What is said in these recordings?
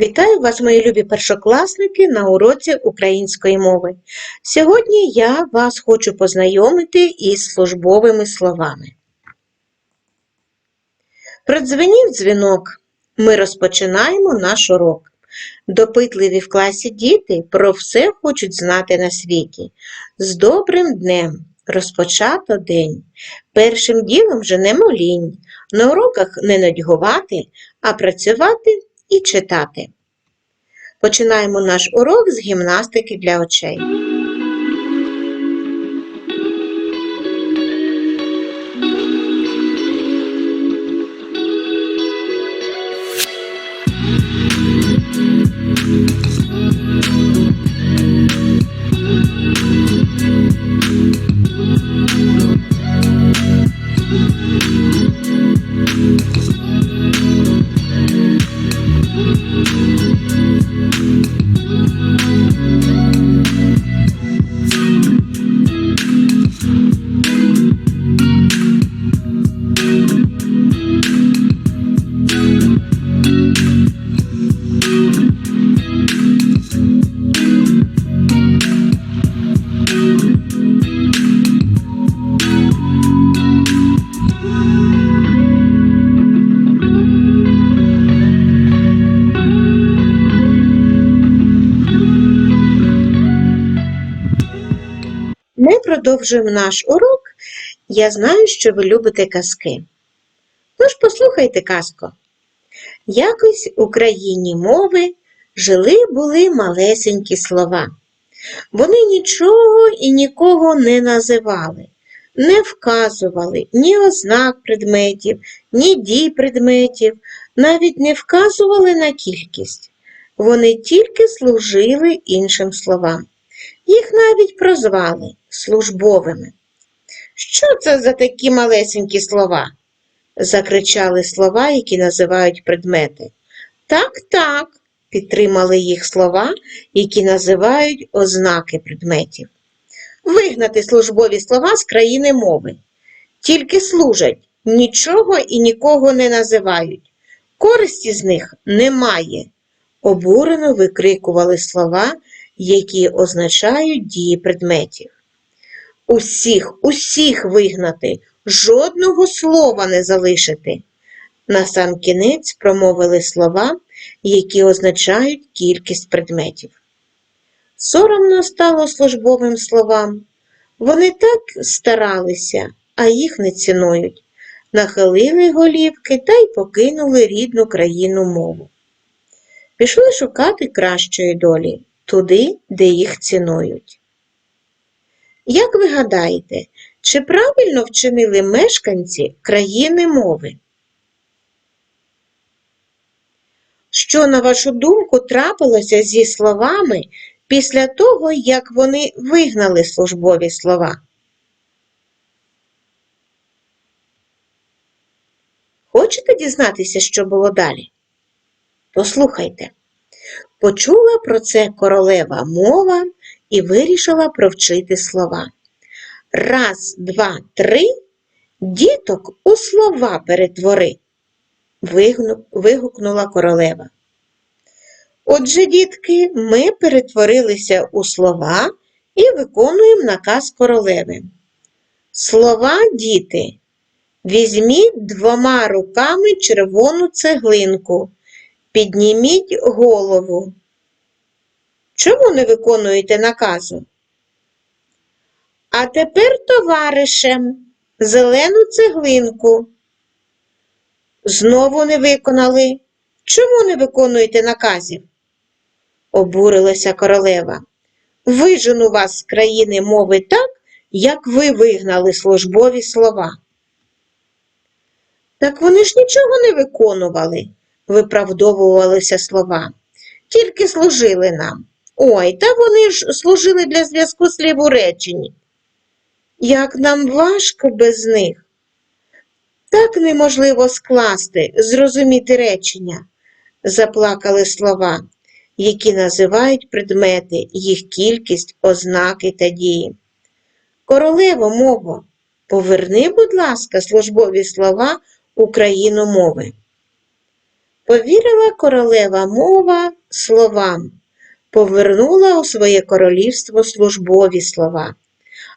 Вітаю вас, мої любі першокласники, на уроці української мови. Сьогодні я вас хочу познайомити із службовими словами. Продзвенів дзвінок. Ми розпочинаємо наш урок. Допитливі в класі діти про все хочуть знати на світі. З добрим днем розпочато день. Першим ділом женемо лінь. На уроках не нудьгувати, а працювати і читати. Починаємо наш урок з гімнастики для очей. Продовжуємо наш урок. Я знаю, що ви любите казки. Тож послухайте казку. Якось у країні мови жили були малесенькі слова. Вони нічого і нікого не називали, не вказували ні ознак предметів, ні дій предметів, навіть не вказували на кількість. Вони тільки служили іншим словам. Їх навіть прозвали службовими. Що це за такі малесенькі слова? закричали слова, які називають предмети. Так, так, підтримали їх слова, які називають ознаки предметів. Вигнати службові слова з країни мови. Тільки служать, нічого і нікого не називають. Користі з них немає. Обурено викрикували слова, які означають дії предметів. Усіх, усіх вигнати, жодного слова не залишити. Насамкінець промовили слова, які означають кількість предметів. Соромно стало службовим словам. Вони так старалися, а їх не цінують. Нахилили голівки та й покинули рідну країну мову. Пішли шукати кращої долі туди, де їх цінують. Як ви гадаєте, чи правильно вчинили мешканці країни мови? Що, на вашу думку, трапилося зі словами після того, як вони вигнали службові слова? Хочете дізнатися, що було далі? Послухайте. Почула про це королева мова і вирішила провчити слова. Раз, два, три, діток у слова перетвори, вигукнула королева. Отже, дітки, ми перетворилися у слова і виконуємо наказ королеви. Слова, діти, візьміть двома руками червону цеглинку. Підніміть голову. Чому не виконуєте наказу? А тепер, товаришем, зелену цеглинку. Знову не виконали. Чому не виконуєте наказів? Обурилася королева. Вижену вас з країни мови так, як ви вигнали службові слова. Так вони ж нічого не виконували виправдовувалися слова. Тільки служили нам. Ой, та вони ж служили для зв'язку слів у реченні. Як нам важко без них. Так неможливо скласти, зрозуміти речення, заплакали слова, які називають предмети, їх кількість, ознаки та дії. Королево мово, поверни, будь ласка, службові слова у країну мови. Повірила королева мова словам, повернула у своє королівство службові слова,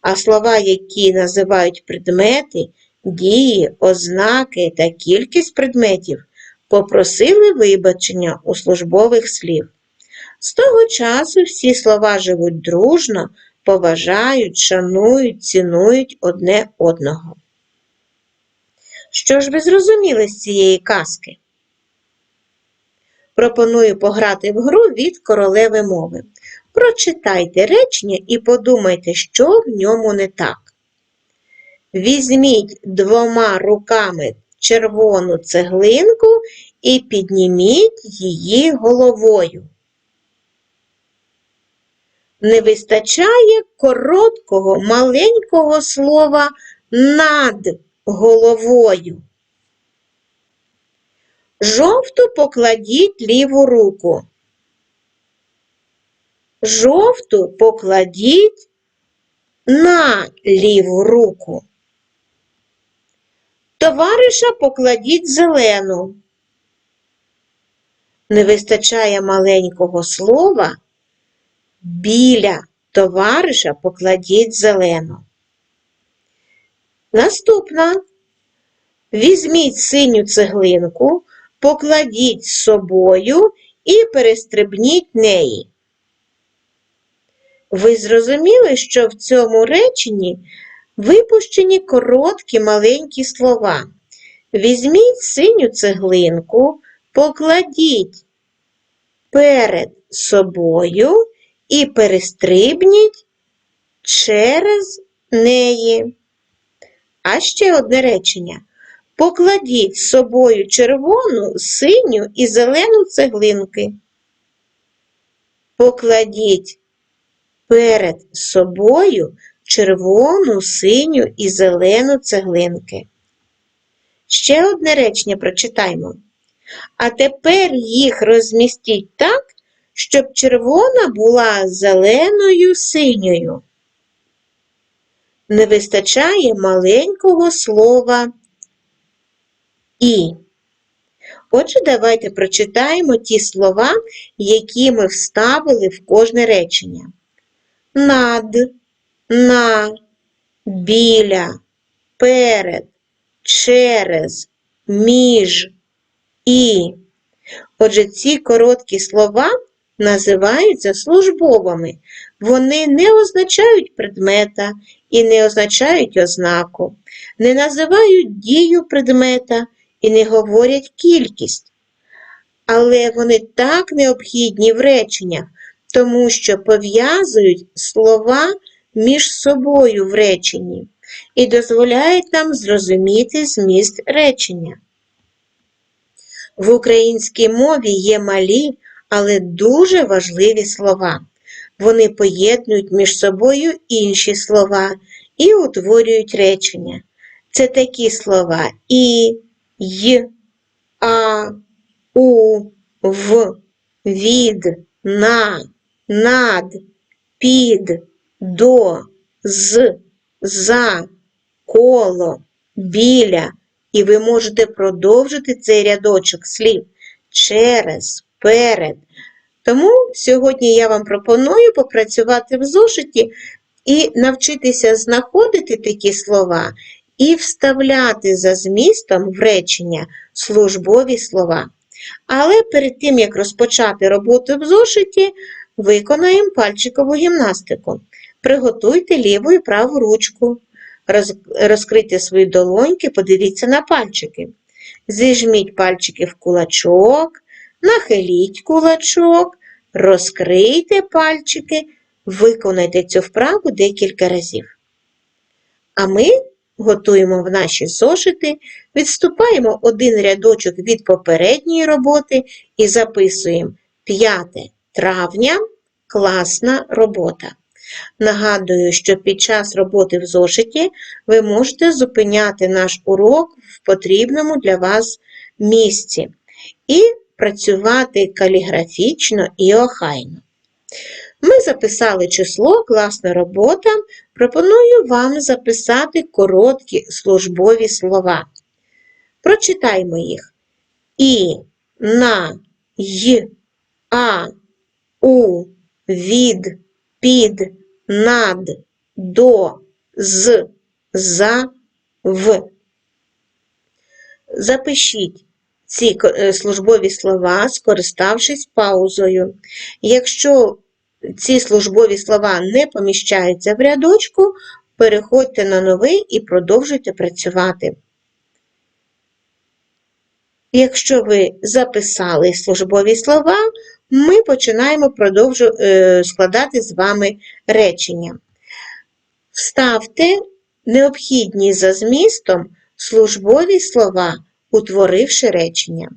а слова, які називають предмети, дії, ознаки та кількість предметів, попросили вибачення у службових слів. З того часу всі слова живуть дружно, поважають, шанують, цінують одне одного. Що ж ви зрозуміли з цієї казки? Пропоную пограти в гру від королеви мови. Прочитайте речення і подумайте, що в ньому не так. Візьміть двома руками червону цеглинку і підніміть її головою. Не вистачає короткого маленького слова над головою. Жовту покладіть ліву руку. Жовту покладіть на ліву руку. Товариша покладіть зелену. Не вистачає маленького слова. Біля товариша покладіть зелену. Наступна. Візьміть синю цеглинку, покладіть з собою і перестрибніть неї. Ви зрозуміли, що в цьому реченні випущені короткі маленькі слова. Візьміть синю цеглинку, покладіть перед собою і перестрибніть через неї. А ще одне речення. Покладіть з собою червону, синю і зелену цеглинки. Покладіть перед собою червону, синю і зелену цеглинки. Ще одне речення прочитаймо. А тепер їх розмістіть так, щоб червона була зеленою синьою. Не вистачає маленького слова і. Отже, давайте прочитаємо ті слова, які ми вставили в кожне речення. Над, на, біля, перед, через, між, і. Отже, ці короткі слова називаються службовими. Вони не означають предмета і не означають ознаку, не називають дію предмета і не говорять кількість. Але вони так необхідні в реченнях, тому що пов'язують слова між собою в реченні і дозволяють нам зрозуміти зміст речення. В українській мові є малі, але дуже важливі слова. Вони поєднують між собою інші слова і утворюють речення. Це такі слова і, й, а, у, в, від, на, над, під, до, з, за, коло, біля. І ви можете продовжити цей рядочок слів через, перед. Тому сьогодні я вам пропоную попрацювати в зошиті і навчитися знаходити такі слова і вставляти за змістом в речення службові слова. Але перед тим, як розпочати роботу в зошиті, виконаємо пальчикову гімнастику. Приготуйте ліву і праву ручку. Розкрийте свої долоньки, подивіться на пальчики. Зіжміть пальчики в кулачок, нахиліть кулачок, розкрийте пальчики, виконайте цю вправу декілька разів. А ми готуємо в наші зошити, відступаємо один рядочок від попередньої роботи і записуємо 5 травня класна робота. Нагадую, що під час роботи в зошиті ви можете зупиняти наш урок в потрібному для вас місці і працювати каліграфічно і охайно. Ми записали число класна робота. Пропоную вам записати короткі службові слова. Прочитаймо їх. І на, й, а, у, від, під, над, до, з, за, в. Запишіть ці е, службові слова, скориставшись паузою. Якщо ці службові слова не поміщаються в рядочку, переходьте на новий і продовжуйте працювати. Якщо ви записали службові слова, ми починаємо продовжу, е, складати з вами речення. Вставте необхідні за змістом службові слова, утворивши речення.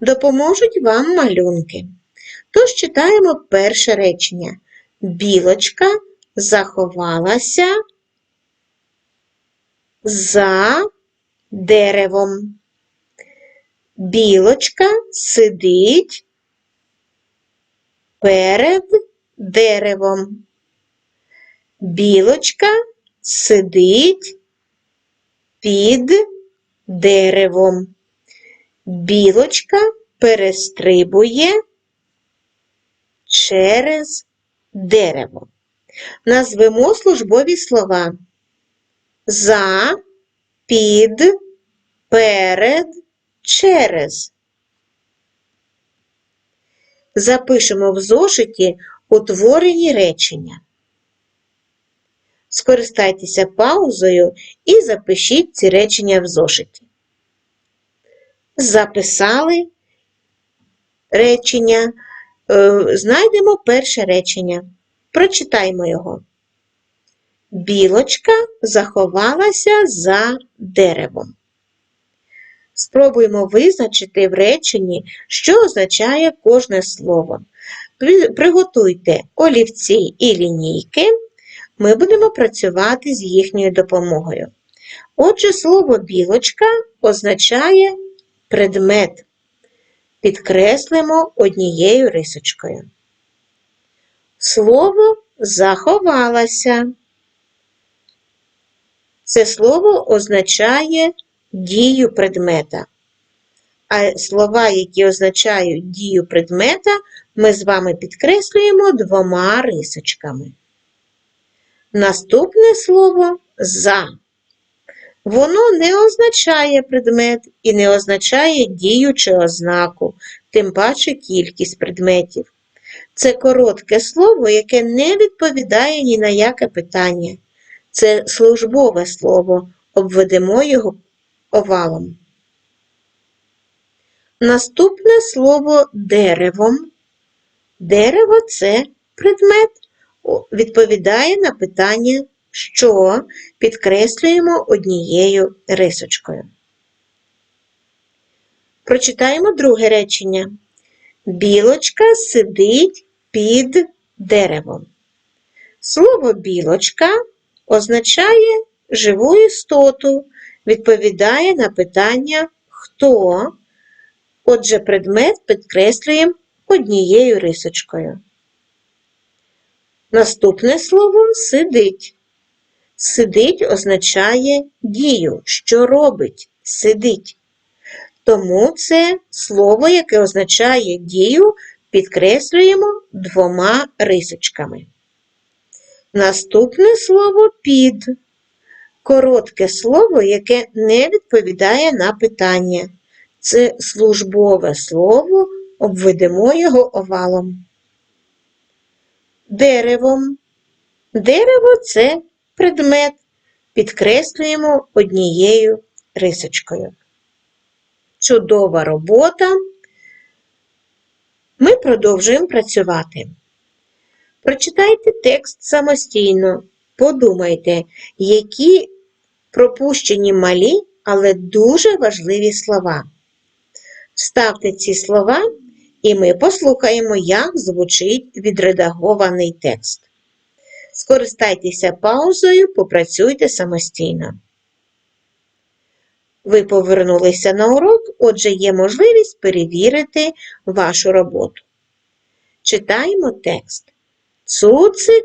Допоможуть вам малюнки. Тож читаємо перше речення. Білочка заховалася за деревом. Білочка сидить перед деревом. Білочка сидить під деревом. Білочка перестрибує через дерево. Назвемо службові слова за, під, перед, через. Запишемо в зошиті утворені речення. Скористайтеся паузою і запишіть ці речення в зошиті. Записали речення. Е, Знайдемо перше речення. Прочитаймо його. Білочка заховалася за деревом. Спробуємо визначити в реченні, що означає кожне слово. Приготуйте олівці і лінійки. Ми будемо працювати з їхньою допомогою. Отже, слово білочка означає предмет. Підкреслимо однією рисочкою. Слово заховалася. Це слово означає дію предмета. А слова, які означають дію предмета, ми з вами підкреслюємо двома рисочками. Наступне слово за. Воно не означає предмет і не означає дію чи ознаку, тим паче кількість предметів. Це коротке слово, яке не відповідає ні на яке питання. Це службове слово, обведемо його овалом. Наступне слово деревом. Дерево це предмет, відповідає на питання що підкреслюємо однією рисочкою. Прочитаємо друге речення. Білочка сидить під деревом. Слово білочка означає живу істоту, відповідає на питання хто. Отже, предмет підкреслюємо однією рисочкою. Наступне слово сидить. Сидить означає дію, що робить, сидить. Тому це слово, яке означає дію, підкреслюємо двома рисочками. Наступне слово під. Коротке слово, яке не відповідає на питання. Це службове слово, обведемо його овалом. Деревом. Дерево це предмет, підкреслюємо однією рисочкою. Чудова робота. Ми продовжуємо працювати. Прочитайте текст самостійно. Подумайте, які пропущені малі, але дуже важливі слова. Вставте ці слова, і ми послухаємо, як звучить відредагований текст. Скористайтеся паузою, попрацюйте самостійно. Ви повернулися на урок, отже, є можливість перевірити вашу роботу. Читаємо текст. Цуцик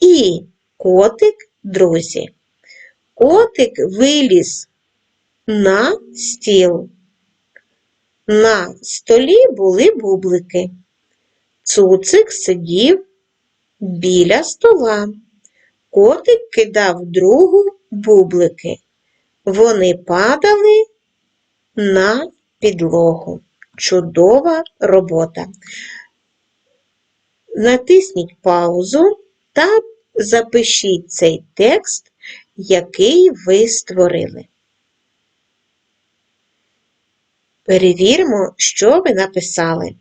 і котик друзі. Котик виліз на стіл. На столі були бублики. Цуцик сидів біля стола. Котик кидав другу бублики. Вони падали на підлогу. Чудова робота. Натисніть паузу та запишіть цей текст, який ви створили. Перевіримо, що ви написали.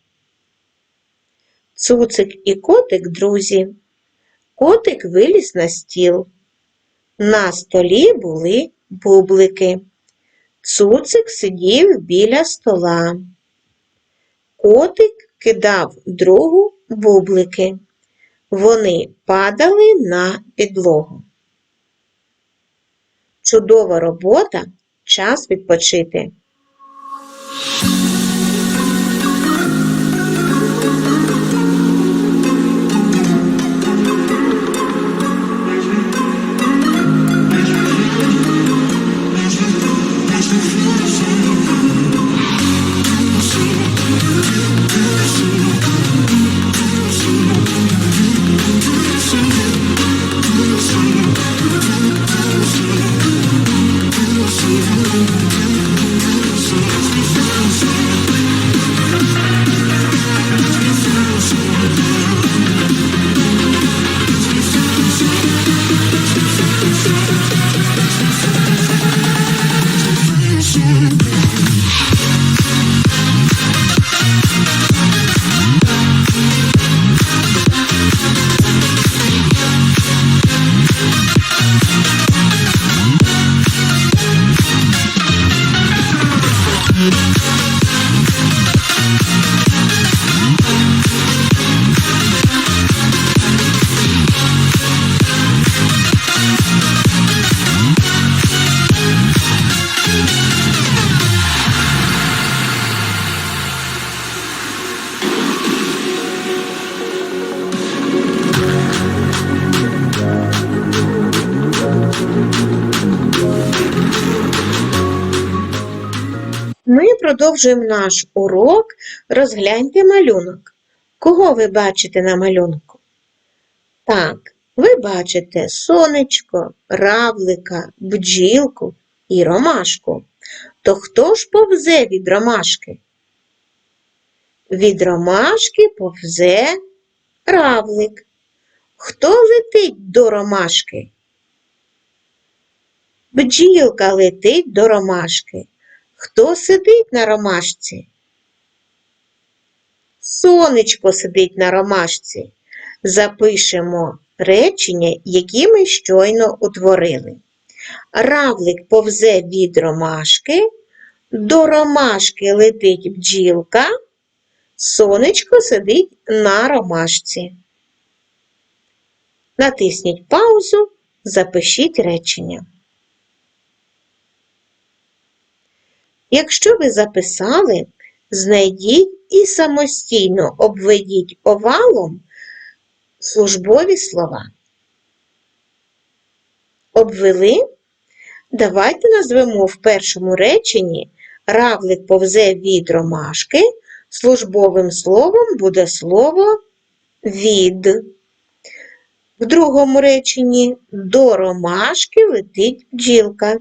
Цуцик і котик друзі. Котик виліз на стіл. На столі були бублики. Цуцик сидів біля стола. Котик кидав другу бублики. Вони падали на підлогу. Чудова робота, час відпочити. Ми продовжуємо наш урок. Розгляньте малюнок. Кого ви бачите на малюнку? Так, ви бачите сонечко, равлика, бджілку і ромашку. То хто ж повзе від ромашки? Від ромашки повзе равлик. Хто летить до ромашки? Бджілка летить до ромашки. Хто сидить на ромашці? Сонечко сидить на ромашці. Запишемо речення, які ми щойно утворили. Равлик повзе від ромашки, до ромашки летить бджілка, сонечко сидить на ромашці. Натисніть паузу, запишіть речення. Якщо ви записали, знайдіть і самостійно обведіть овалом службові слова. Обвели? Давайте назвемо в першому реченні равлик повзе від ромашки. Службовим словом буде слово від. В другому реченні до ромашки летить бджілка.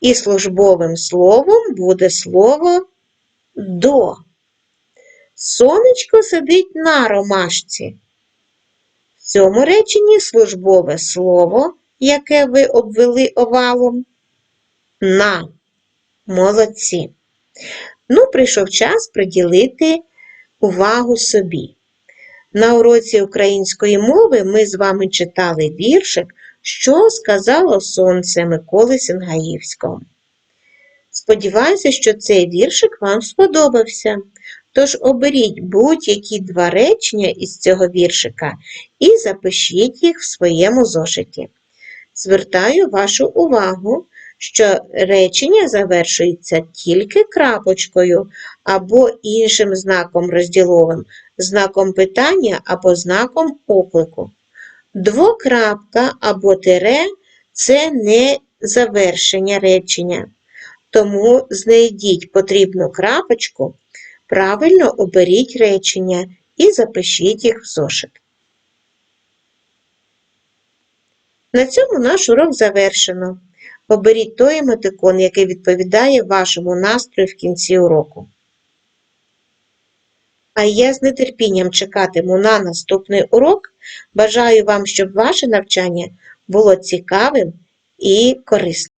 І службовим словом буде слово до. Сонечко сидить на ромашці. В цьому реченні службове слово, яке ви обвели овалом, на. Молодці. Ну, прийшов час приділити увагу собі. На уроці української мови ми з вами читали віршик що сказало сонце Миколи Сінгаївського. Сподіваюся, що цей віршик вам сподобався. Тож оберіть будь-які два речення із цього віршика і запишіть їх в своєму зошиті. Звертаю вашу увагу, що речення завершується тільки крапочкою або іншим знаком розділовим, знаком питання або знаком оклику. Двокрапка або тире це не завершення речення. Тому знайдіть потрібну крапочку, правильно оберіть речення і запишіть їх в зошит. На цьому наш урок завершено. Оберіть той емотикон, який відповідає вашому настрою в кінці уроку. А я з нетерпінням чекатиму на наступний урок. Бажаю вам, щоб ваше навчання було цікавим і корисним.